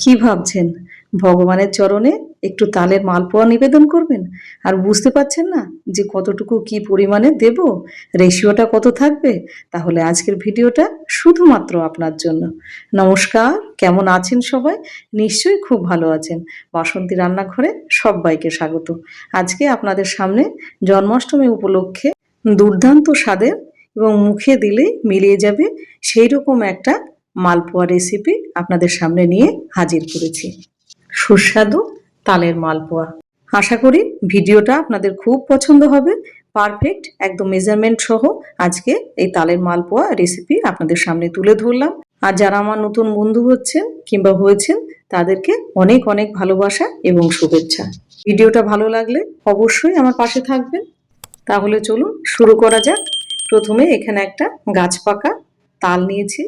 কি ভাবছেন? ভগবানের চরণে একটু তালের মালপোয়া নিবেদন করবেন? আর বুঝতে পারছেন না যে কতটুকু কি পরিমাণে দেব? রেশিওটা কত থাকবে? তাহলে আজকের ভিডিওটা শুধুমাত্র আপনার জন্য। নমস্কার, কেমন আছেন সবাই? নিশ্চয়ই খুব ভালো আছেন। বাসন্তী রান্নাঘরে সবাইকে স্বাগত। আজকে আপনাদের সামনে জন্মাষ্টমী উপলক্ষে দুর্দান্ত স্বাদের এবং মুখে দিলে মিলিয়ে যাবে সেই রকম একটা মালপোয়া রেসিপি আপনাদের সামনে নিয়ে হাজির করেছি। সুস্বাদু তালের মালপোয়া। আশা করি ভিডিওটা আপনাদের খুব পছন্দ হবে। পারফেক্ট একদম মেজারমেন্ট সহ আজকে এই তালের মালপোয়া রেসিপি আপনাদের সামনে তুলে ধরলাম। আর যারা আমার নতুন বন্ধু হচ্ছেন কিংবা হয়েছেন, তাদেরকে অনেক অনেক ভালোবাসা এবং শুভেচ্ছা। ভিডিওটা ভালো লাগলে অবশ্যই আমার পাশে থাকবেন। তাহলে চলুন শুরু করা যাক। প্রথমে এখানে একটা গাছ পাকা তাল নিয়েছি।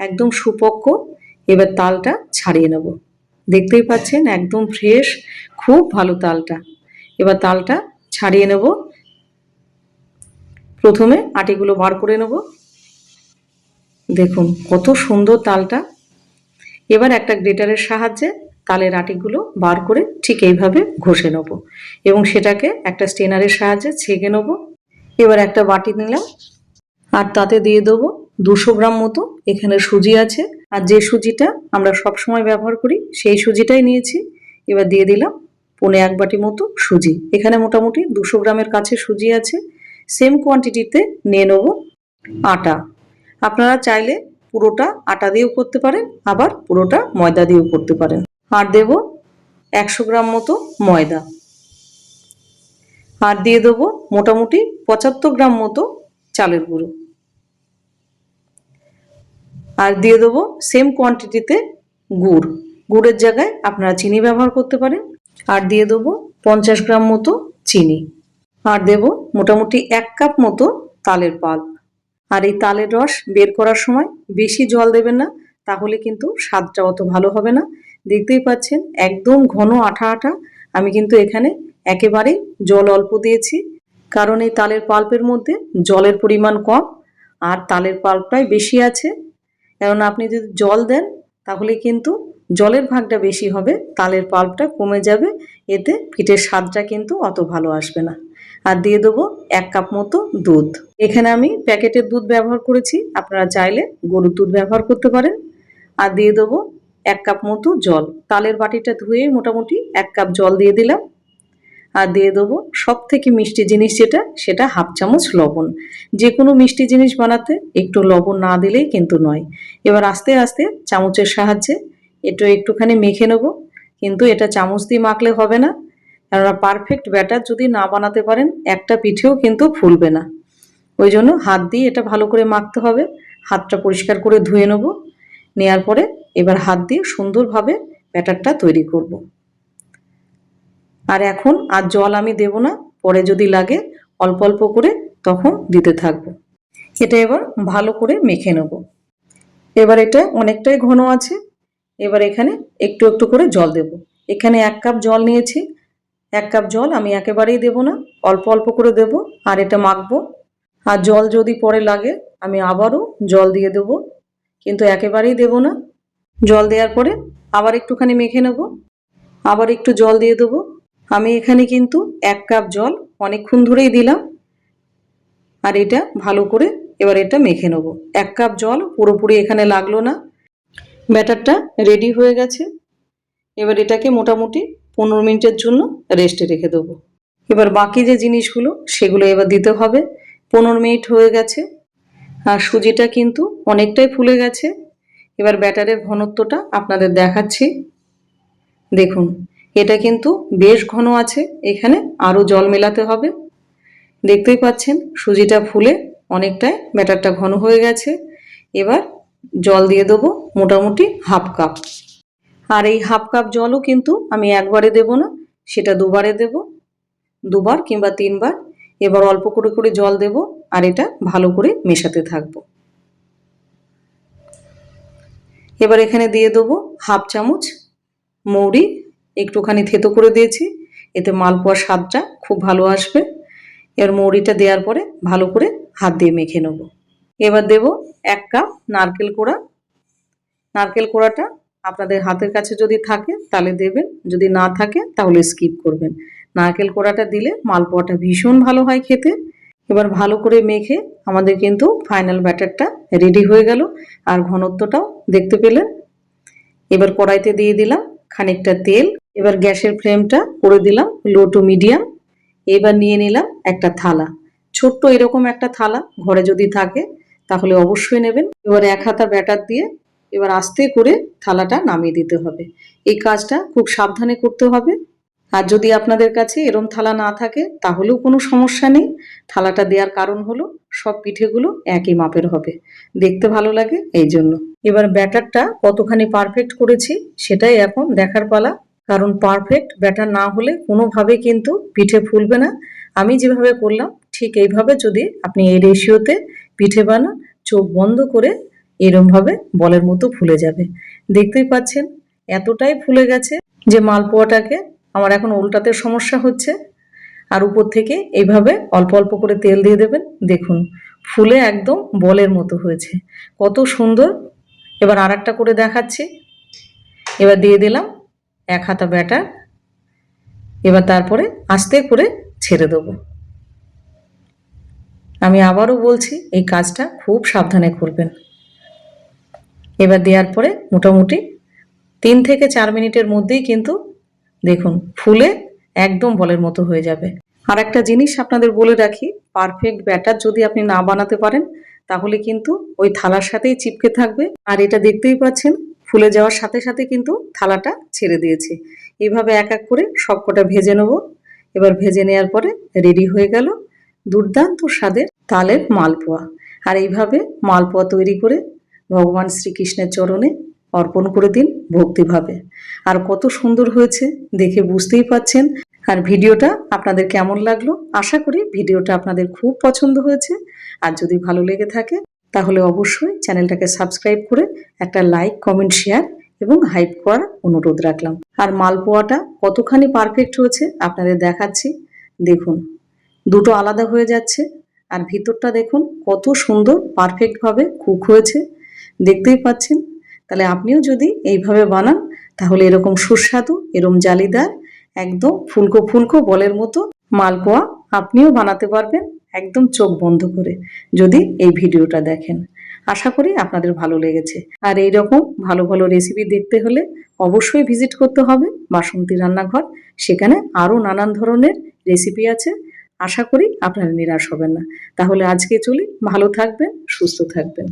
একদম সুপক্ক। এবার তালটা ছাড়িয়ে নেব। দেখতেই পাচ্ছেন, একদম ফ্রেশ খুব ভালো তালটা। এবার তালটা ছাড়িয়ে নেব। প্রথমে আটিগুলো বার করে নেব। দেখুন, কত সুন্দর তালটা। এবার একটা গ্রেটারের সাহায্যে তালের আটিগুলো বার করে ঠিক এইভাবে ঘষে নেব এবং সেটাকে একটা স্টেনারের সাহায্যে ছেঁকে নেব। এবার একটা বাটি নিলাম আর তাতে দিয়ে দেবো দুশো গ্রাম মতো এখানে সুজি আছে। আর যে সুজিটা আমরা সব সময় ব্যবহার করি, সেই সুজিটাই নিয়েছি। এবার দিয়ে দিলাম পনে এক বাটি মতো সুজি। এখানে মোটামুটি দুশো গ্রামের কাছে সুজি আছে। সেম কোয়ান্টিটিতে নিয়ে নেব আটা। আপনারা চাইলে পুরোটা আটা দিয়েও করতে পারেন, আবার পুরোটা ময়দা দিয়েও করতে পারেন। আর দেব একশো গ্রাম মতো ময়দা। আর দিয়ে দেবো মোটামুটি পঁচাত্তর গ্রাম মতো চালের গুঁড়ো। আর দিয়ে দেবো সেম কোয়ান্টিটিতে গুড়। গুড়ের জায়গায় আপনারা চিনি ব্যবহার করতে পারেন। আর দিয়ে দেবো পঞ্চাশ গ্রাম মতো চিনি। আর দেব মোটামুটি এক কাপ মতো তালের পাল্প আর এই তালের রস বের করার সময় বেশি জল দেবেন না, তাহলে কিন্তু স্বাদটা অত ভালো হবে না। দেখতেই পাচ্ছেন, একদম ঘন আঠা আঠা। আমি কিন্তু এখানে একেবারেই জল অল্প দিয়েছি। কারণ এই তালের পাল্পের মধ্যে জলের পরিমাণ কম, আর তালের পাল্পটাই বেশি আছে। কারণ আপনি যদি জল দেন, তাহলে কিন্তু জলের ভাগটা বেশি হবে, তালের পাল্পটা কমে যাবে, এতে পিঠের স্বাদটা কিন্তু অত ভালো আসবে না। আর দিয়ে দেবো এক কাপ মতো দুধ। এখানে আমি প্যাকেটের দুধ ব্যবহার করেছি, আপনারা চাইলে গরুর দুধ ব্যবহার করতে পারেন। আর দিয়ে দেবো এক কাপ মতো জল। তালের বাটিটা ধুয়ে মোটামুটি এক কাপ জল দিয়ে দিলাম। আর দিয়ে দেবো সব থেকে মিষ্টি জিনিস যেটা, সেটা হাফ চামচ লবণ। যে কোনো মিষ্টি জিনিস বানাতে একটু লবণ না দিলেই কিন্তু নয়। এবার আস্তে আস্তে চামচের সাহায্যে একটু একটুখানি মেখে নেব। কিন্তু এটা চামচ দিয়ে মাখলে হবে না। কেননা পারফেক্ট ব্যাটার যদি না বানাতে পারেন, একটা পিঠেও কিন্তু ফুলবে না। ওই জন্য হাত দিয়ে এটা ভালো করে মাখতে হবে। হাতটা পরিষ্কার করে ধুয়ে নেব। নেওয়ার পরে এবার হাত দিয়ে সুন্দরভাবে ব্যাটারটা তৈরি করব। আর এখন আর জল আমি দেব না, পরে যদি লাগে অল্প অল্প করে তখন দিতে থাকব। এটা এবার ভালো করে মেখে নেব। এবার এটা অনেকটাই ঘন আছে, এবার এখানে একটু একটু করে জল দেব। এখানে এক কাপ জল নিয়েছি, এক কাপ জল আমি একেবারেই দেব না, অল্প অল্প করে দেব আর এটা মাখবো। আর জল যদি পরে লাগে আমি আবারও জল দিয়ে দেব, কিন্তু একেবারেই দেব না। জল দেওয়ার পরে আবার একটুখানি মেখে নেব, আবার একটু জল দিয়ে দেবো। আমি এখানে কিন্তু এক কাপ জল অনেকক্ষণ ধরেই দিলাম। আর এটা ভালো করে এবার এটা মেখে নেব। এক কাপ জল পুরোপুরি এখানে লাগল না। ব্যাটারটা রেডি হয়ে গেছে। এবার এটাকে মোটামুটি পনেরো মিনিটের জন্য রেস্টে রেখে দেবো। এবার বাকি যে জিনিসগুলো, সেগুলো এবার দিতে হবে। পনেরো মিনিট হয়ে গেছে। আর সুজিটা কিন্তু অনেকটাই ফুলে গেছে। এবার ব্যাটারের ঘনত্বটা আপনাদের দেখাচ্ছি। দেখুন এটা কিন্তু বেশ ঘন আছে, এখানে আরও জল মেলাতে হবে। দেখতেই পাচ্ছেন, সুজিটা ফুলে অনেকটাই ব্যাটারটা ঘন হয়ে গেছে। এবার জল দিয়ে দেবো মোটামুটি হাফ কাপ। আর এই হাফ কাপ জলও কিন্তু আমি একবারে দেব না, সেটা দুবারে দেব। দুবার কিংবা তিনবার, এবার অল্প করে করে জল দেব আর এটা ভালো করে মেশাতে থাকব। এবার এখানে দিয়ে দেবো হাফ চামচ মৌরি একটুখানি থেতো করে দিয়েছি। এতে মালপোয়ার স্বাদটা খুব ভালো আসবে। এবার মৌরিটা দেওয়ার পরে ভালো করে হাত দিয়ে মেখে নেব। এবার দেব এক কাপ নারকেল কোড়া। নারকেল কোড়াটা আপনাদের হাতের কাছে যদি থাকে তাহলে দেবেন, যদি না থাকে তাহলে স্কিপ করবেন। নারকেল কোড়াটা দিলে মালপোয়াটা ভীষণ ভালো হয় খেতে। এবার ভালো করে মেখে আমাদের কিন্তু ফাইনাল ব্যাটারটা রেডি হয়ে গেল। আর ঘনত্বটাও দেখতে পেলেন। এবার কড়াইতে দিয়ে দিলাম খানিকটা তেল এবার গ্যাসের ফ্লেমটা করে দিলাম লো টু মিডিয়াম এবার নিয়ে নিলাম একটা থালা। ছোট্ট এরকম একটা থালা ঘরে যদি থাকে, তাহলে অবশ্যই নেবেন। এবার এক হাতা ব্যাটার দিয়ে এবার আস্তে করে থালাটা নামিয়ে দিতে হবে। এই কাজটা খুব সাবধানে করতে হবে। আর যদি আপনাদের কাছে এরম থালা না থাকে, তাহলেও কোনো সমস্যা নেই। থালাটা দেওয়ার কারণ হলো, সব পিঠেগুলো একই মাপের হবে। দেখতে ভালো লাগে এই জন্য এবার ব্যাটারটা কতখানি পারফেক্ট করেছি, সেটাই এখন দেখার পালা। কারণ পারফেক্ট ব্যাটার না হলে কোনোভাবে কিন্তু পিঠে ফুলবে না। আমি যেভাবে করলাম, ঠিক এইভাবে যদি আপনি এই রেশিওতে পিঠে বানান, চোখ বন্ধ করে এরমভাবে বলের মতো ফুলে যাবে। দেখতেই পাচ্ছেন, এতটাই ফুলে গেছে যে মালপোয়াটাকে আমার এখন উল্টাতে সমস্যা হচ্ছে। আর উপর থেকে এইভাবে অল্প অল্প করে তেল দিয়ে দেবেন। দেখুন, ফুলে একদম বলের মতো হয়েছে। কত সুন্দর! এবার আর করে দেখাচ্ছি। এবার দিয়ে দিলাম এক হাতা ব্যাটার এবার তারপরে আস্তে করে ছেড়ে দেবো। আমি আবারও বলছি, এই কাজটা খুব সাবধানে করবেন। এবার দেওয়ার পরে মোটামুটি তিন থেকে চার মিনিটের মধ্যেই কিন্তু দেখুন, ফুলে একদম বলের মতো হয়ে যাবে। আর একটা জিনিস আপনাদের বলে রাখি পারফেক্ট ব্যাটার যদি আপনি না বানাতে পারেন, তাহলে কিন্তু ওই থালার সাথেই চিপকে থাকবে। আর এটা দেখতেই পাচ্ছেন ফুলে যাওয়ার সাথে সাথে কিন্তু থালাটা ছেড়ে দিয়েছে। এইভাবে এক এক করে সবকটা ভেজে নেব। এবার ভেজে নেওয়ার পরে রেডি হয়ে গেল দুর্দান্ত স্বাদের তালের মালপোয়া। আর এইভাবে মালপোয়া তৈরি করে ভগবান শ্রীকৃষ্ণের চরণে অর্পণ করে দিন ভক্তিভাবে। আর কত সুন্দর হয়েছে দেখে বুঝতেই পাচ্ছেন। আর ভিডিওটা আপনাদের কেমন লাগল? আশা করি ভিডিওটা আপনাদের খুব পছন্দ হয়েছে। আর যদি ভালো লেগে থাকে তাহলে অবশ্যই চ্যানেলটাকে সাবস্ক্রাইব করে একটা লাইক, কমেন্ট, শেয়ার এবং হাইপ করার অনুরোধ রাখলাম। আর মালপোয়াটা কতখানি পারফেক্ট হয়েছে আপনাদের দেখাচ্ছি। দেখুন, দুটো আলাদা হয়ে যাচ্ছে। আর ভিতরটা দেখুন, কত সুন্দর পারফেক্টভাবে কুক হয়েছে। দেখতেই পাচ্ছেন? তাহলে আপনিও যদি এইভাবে বানান, তাহলে এরকম সুস্বাদু, এরম জালিদার, একদম ফুলকো ফুলকো বলের মতো মালপোয়া আপনিও বানাতে পারবেন। একদম চোখ বন্ধ করে যদি এই ভিডিওটা দেখেন। আশা করি আপনাদের ভালো লেগেছে। আর এই রকম ভালো ভালো রেসিপি দেখতে হলে অবশ্যই ভিজিট করতে হবে বাসন্তী রান্নাঘর। সেখানে আরও নানান ধরনের রেসিপি আছে। আশা করি আপনারা নিরাশ হবেন না। তাহলে আজকে চলি। ভালো থাকবেন, সুস্থ থাকবেন।